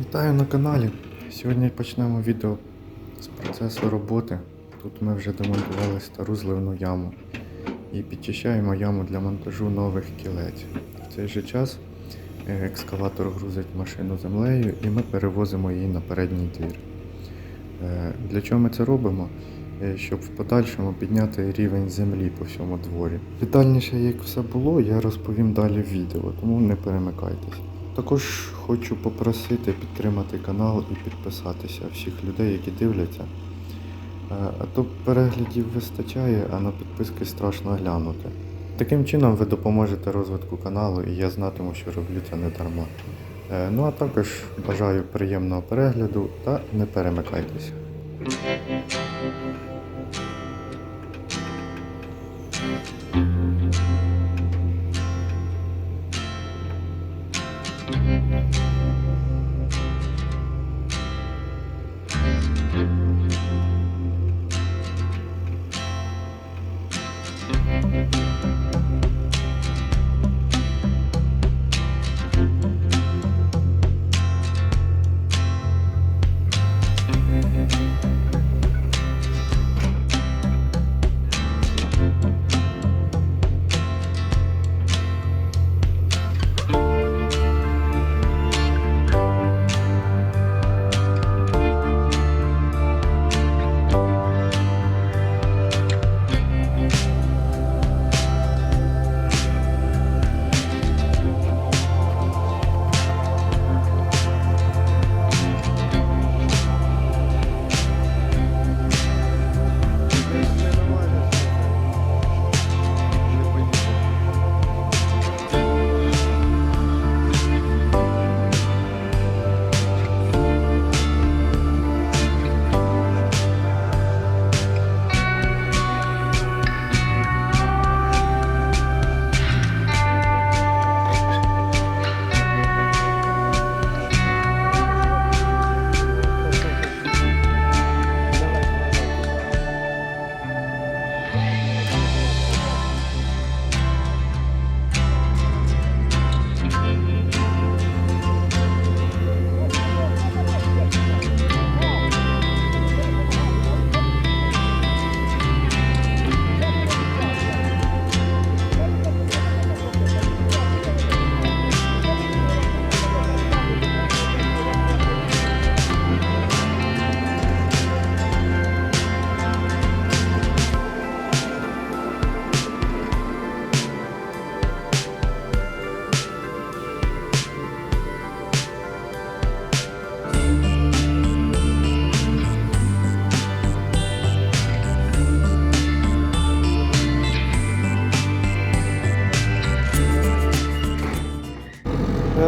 Вітаю на каналі. Сьогодні почнемо відео з процесу роботи. Тут ми вже демонтували стару зливну яму і підчищаємо яму для монтажу нових кілець. В цей же час е, екскаватор грузить машину землею і ми перевозимо її на передній двір. Е, Для чого ми це робимо? Е, Щоб в подальшому підняти рівень землі по всьому дворі. Детальніше, як все було, я розповім далі в відео, тому не перемикайтесь. Також хочу попросити підтримати канал і підписатися всіх людей, які дивляться. Е, А то переглядів вистачає, а на підписки страшно глянути. Таким чином ви допоможете розвитку каналу, і я знатиму, що роблю це не дарма. Е, Ну а також бажаю приємного перегляду та не перемикайтеся.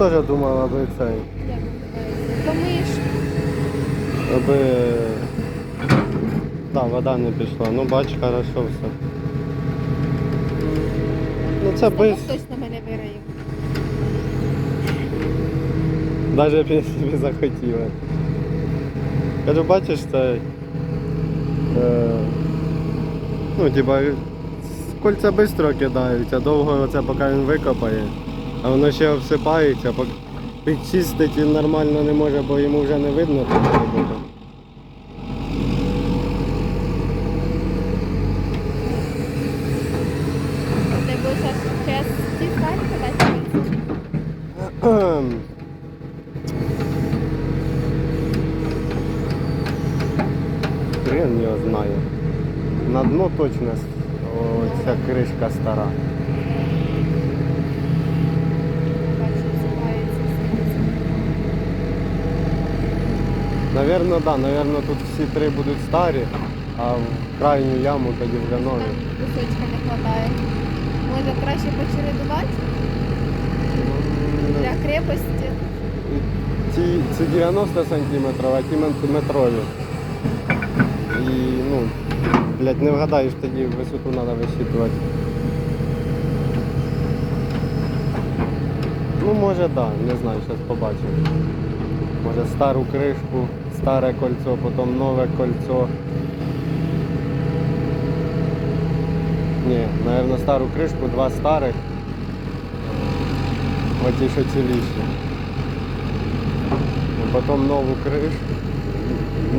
Я теж думав, аби цей, Помиєш. аби да, вода не пішла. Ну бач, хорошо все. Ну це Знову без, хтось на мене вириє. навіть б я собі захотіла. Кажу, бачиш, це. Е, ну, типа, кольця швидко кидаються, довго оце поки він викопає, а воно ще обсипається, підчистити він нормально не може, бо йому вже не видно тут роботи. Ти будеш зараз ці самі кидати? Кхем. Хрен його знає. На дно точно с- о, ця кришка стара. Бачу, зсипається. Навірно, да, навірно, тут всі три будуть старі, а в крайню яму тоді вже нові. Кусочка не вистачає. Може краще почередувати для крепості. Ці, ці 90 сантиметрів, а ті метрові. І ну, блядь, не вгадаєш тоді висоту треба висчитувати. Ну може так, да, не знаю, зараз побачимо. Може стару кришку, старе кольцо, потім нове кольцо. Ні, мабуть, стару кришку, два старих. Оті, що ціліші. потім нову кришку,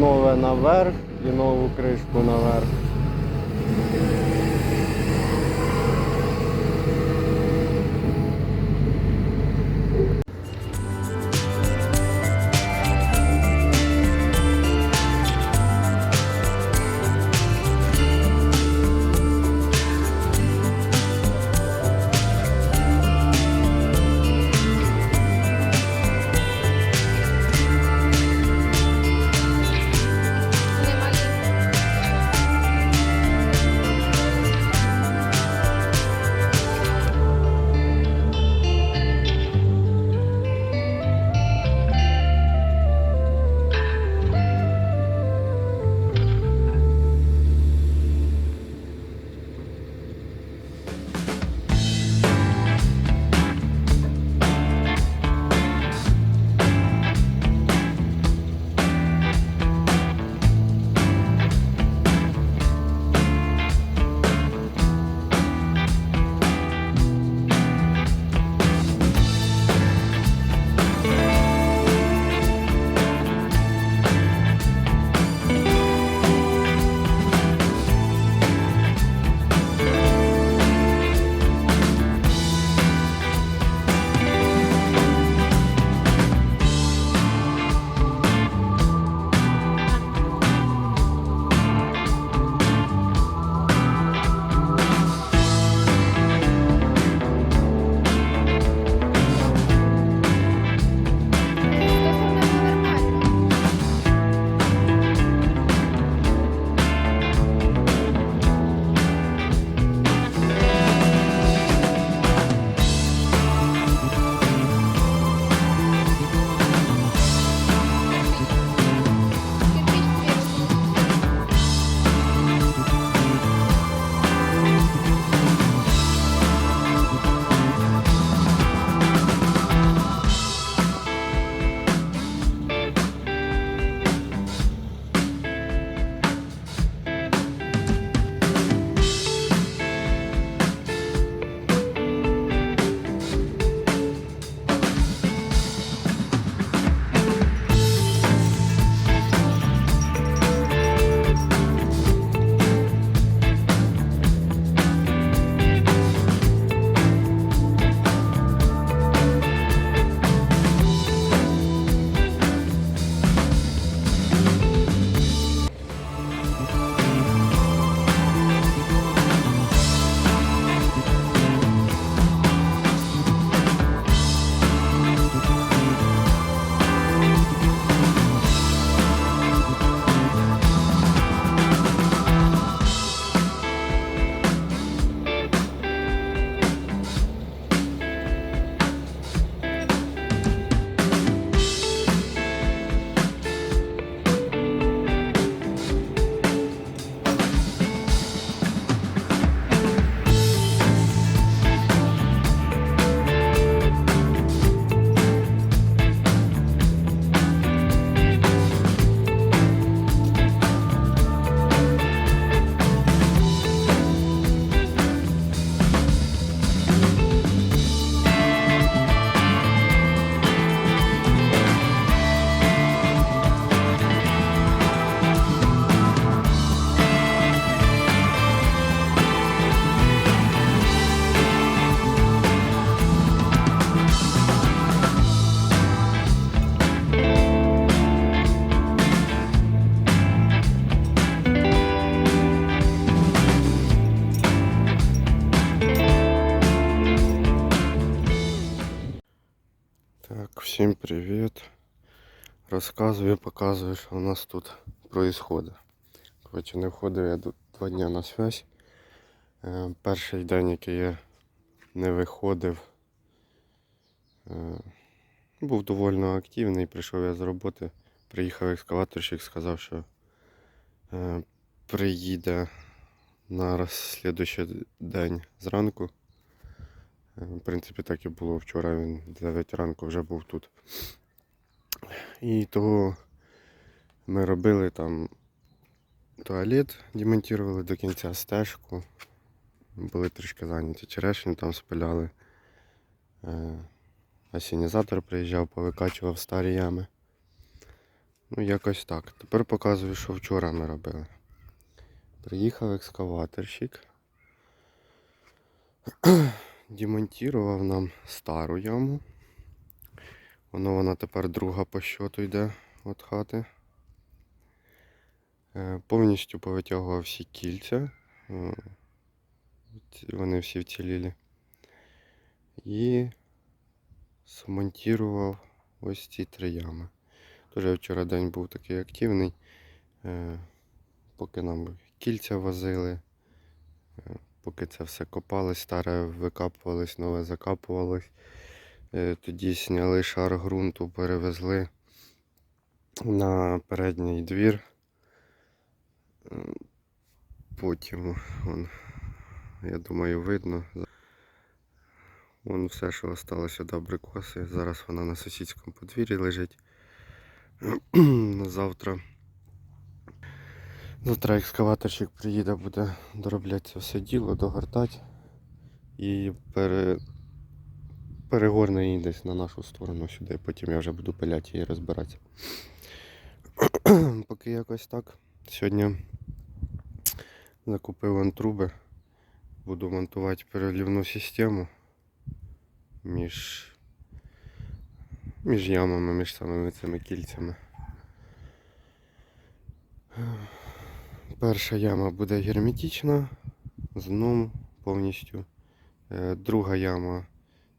нове наверх і нову кришку наверх. Так, всім привіт. Розказую, показую, що у нас тут відбувається. Коротше, не входив я два дні на связь. Е, перший день, який я не виходив, е, був доволі активний. Прийшов я з роботи, приїхав екскаваторщик, сказав, що е, приїде на слідуючий день зранку. В принципі, так і було вчора. Він 9 ранку вже був тут. І того ми робили там туалет, демонтували до кінця стежку. Були трішки зайняті. Черешню там спиляли. Е, Асінізатор приїжджав, повикачував старі ями. Ну, якось так. Тепер показую, що вчора ми робили. Приїхав екскаваторщик. Демонтував нам стару яму. Воно вона тепер друга по щоту йде від хати. Е, Повністю повитягував всі кільця. Е, Вони всі вцілілі. І смонтував ось ці три ями. Тоже вчора день був такий активний. Е, Поки нам кільця возили, поки це все копалось, старе викапувалось, нове закапувалось. Е, Тоді зняли шар ґрунту, перевезли на передній двір. Потім, вон, я думаю, видно. Вон все, що залишилося до абрикоси. Зараз вона на сусідському подвір'ї лежить. Завтра. Завтра екскаваторщик приїде, буде доробляти все діло, догортати і пере... перегорне її десь на нашу сторону сюди. Потім я вже буду пиляти і розбиратися. Поки якось так. Сьогодні закупив вон труби. Буду монтувати перелівну систему між, між ямами, між самими цими кільцями. Перша яма буде герметична, з дном повністю. Е, Друга яма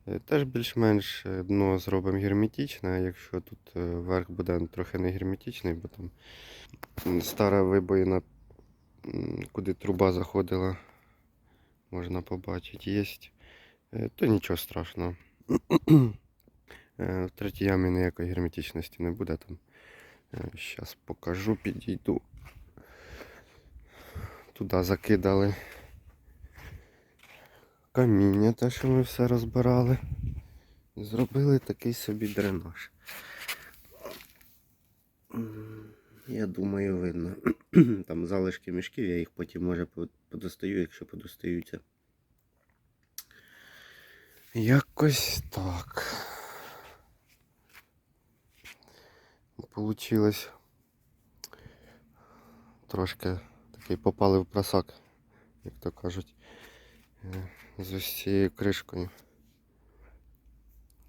е, теж більш-менш е, дно зробимо герметичне, якщо тут верх буде трохи не герметичний, бо там стара вибоїна, куди труба заходила, можна побачити, є. То нічого страшного. В третій ямі ніякої герметичності не буде там. Зараз покажу, підійду. Туди закидали каміння, те, що ми все розбирали. І зробили такий собі дренаж. Я думаю, видно. Там залишки мішків, я їх потім може подостаю, якщо подостаються. Якось так. Получилось трошки такий попали в просак, як то кажуть, е, з ось цією кришкою.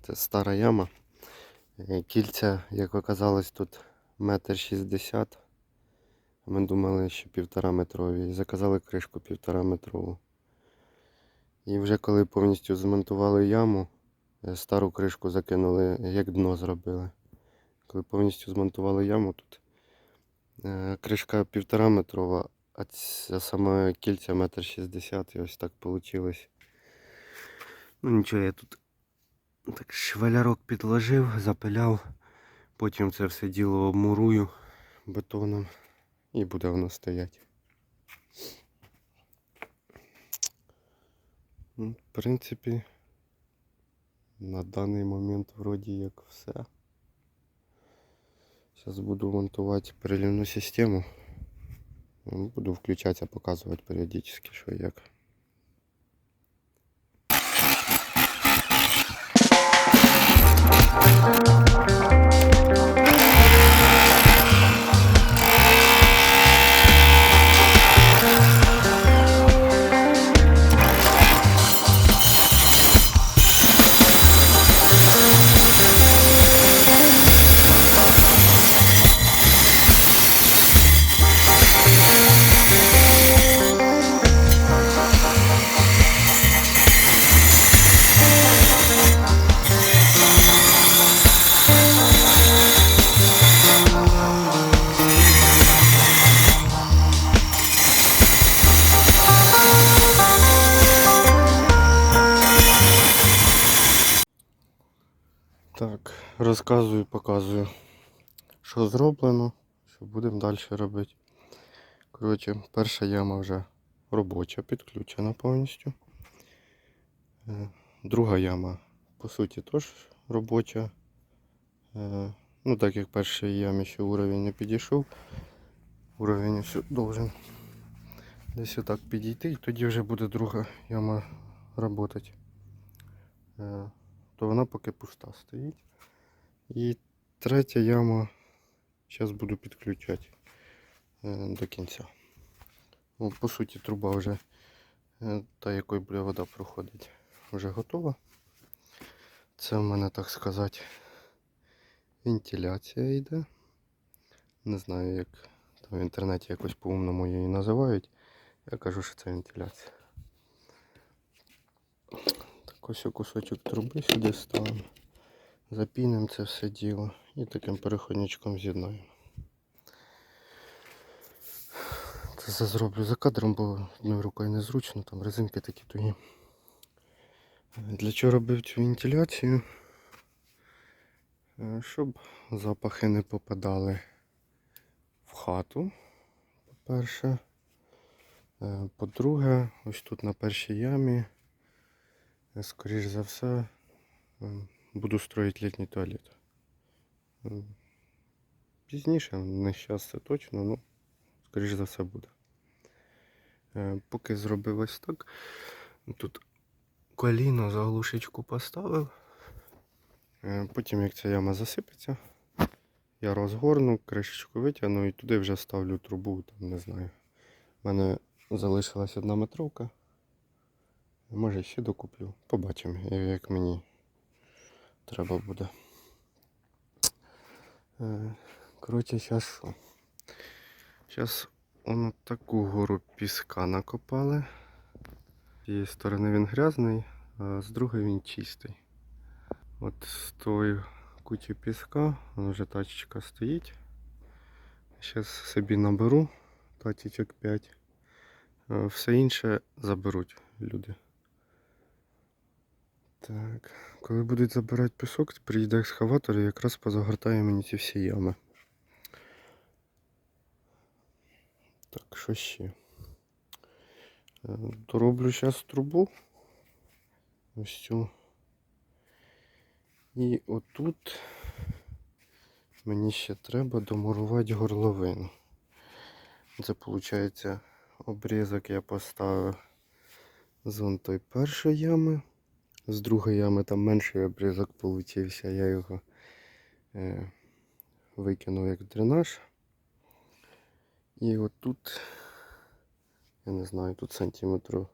Це стара яма. Е, Кільця, як оказалось, тут метр шістдесят. Ми думали, що півтора метрові. І заказали кришку півтора метрову. І вже коли повністю змонтували яму, е, стару кришку закинули, як дно зробили. Коли повністю змонтували яму, тут кришка півтора метрова, а ця сама кільця метр шістдесят. І ось так вийшло. Ну нічого, я тут так швалярок підложив, запиляв. Потім це все діло обмурую бетоном і буде воно стояти. Ну, В принципі, на даний момент вроді як все. Зараз буду монтувати перелівну систему. Ну, Буду включатися, показувати періодично, що як. Так, розказую, показую, що зроблено, що будемо далі робити. Коротше, перша яма вже робоча, підключена повністю. Е, Друга яма, по суті, теж робоча. Е, Ну, так як першій ямі ще уровень не підійшов. Уровень ось должен десь отак підійти, і тоді вже буде друга яма працювати. Е, То вона поки пуста стоїть. І третя яма Зараз буду підключати е, до кінця. Ну, по суті, труба вже е, та, якою буде вода проходить, вже готова. Це в мене, так сказати, вентиляція йде. Не знаю, як там в інтернеті якось по-умному її називають. Я кажу, що це вентиляція. Так ось кусочок труби сюди ставимо. Запінимо це все діло і таким переходничком з'єднаємо. Це все зроблю за кадром, бо одною рукою незручно, там резинки такі тугі. Для чого робив цю вентиляцію? Е, Щоб запахи не попадали в хату, по-перше. Е, По-друге, ось тут на першій ямі, е, скоріш за все, буду строїти літній туалет. Пізніше, не зараз це точно, ну, скоріш за все буде. Е, Поки зробив ось так. Тут коліно заглушечку поставив. Е, Потім, як ця яма засипеться, я розгорну, кришечку витягну і туди вже ставлю трубу, там не знаю. У мене залишилась одна метровка. Може ще докуплю. Побачимо, як мені треба буде. Е, Коротше, зараз що? Зараз он таку гору піска накопали. З цієї сторони він грязний, а з другої він чистий. От з тої кучі піска, вже тачечка стоїть. Зараз собі наберу тачечок 5. Е, Все інше заберуть люди. Так, коли будуть забирати пісок, приїде екскаватор і якраз позагортає мені ці всі ями. Так, що ще? Е, Дороблю зараз трубу. Ось цю. І отут мені ще треба домурувати горловину. Це виходить обрізок я поставив з вон той першої ями. З другої ями там менший обрізок получився, я його е, викинув як дренаж. І отут, я не знаю, тут сантиметрів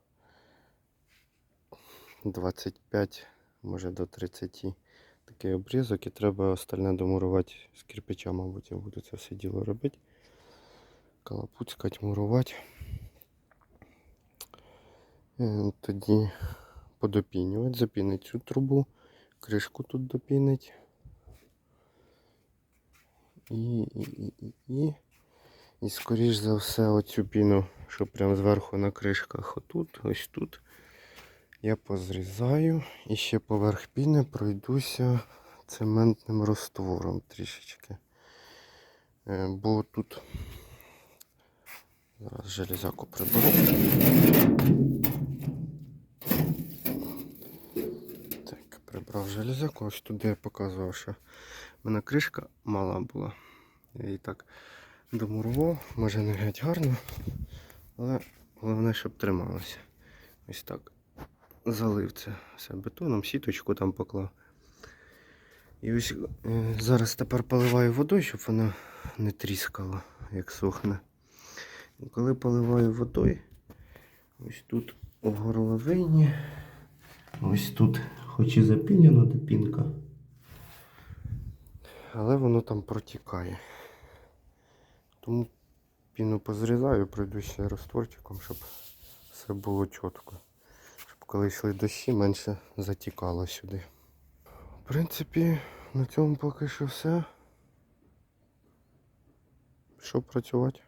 25, може до 30 такий обрізок і треба остальне домурувати з кирпича, мабуть, я буду це все діло робити. Калапуцькать, мурувати. Е, Тоді подопінювати, запінить цю трубу, кришку тут допінить. І, і, і, і, і. І скоріш за все оцю піну, що прямо зверху на кришках отут, ось тут. Я позрізаю і ще поверх піни пройдуся цементним раствором трішечки. Е, Бо тут зараз железяку приберу. Прибрав железяку, ось туди я показував, що в мене кришка мала була. Я її так домурував, може не геть гарно, але головне, щоб трималося. Ось так. Залив це все бетоном, сіточку там поклав. І ось е, зараз тепер поливаю водою, щоб вона не тріскала, як сохне. Коли поливаю водою, ось тут у горловині, ось тут хоч і запінена допінка, але воно там протікає. Тому піну позрізаю, пройду ще розтворчиком, щоб все було чітко. Щоб коли йшли дощі, менше затікало сюди. В принципі, на цьому поки що все. Що працювати?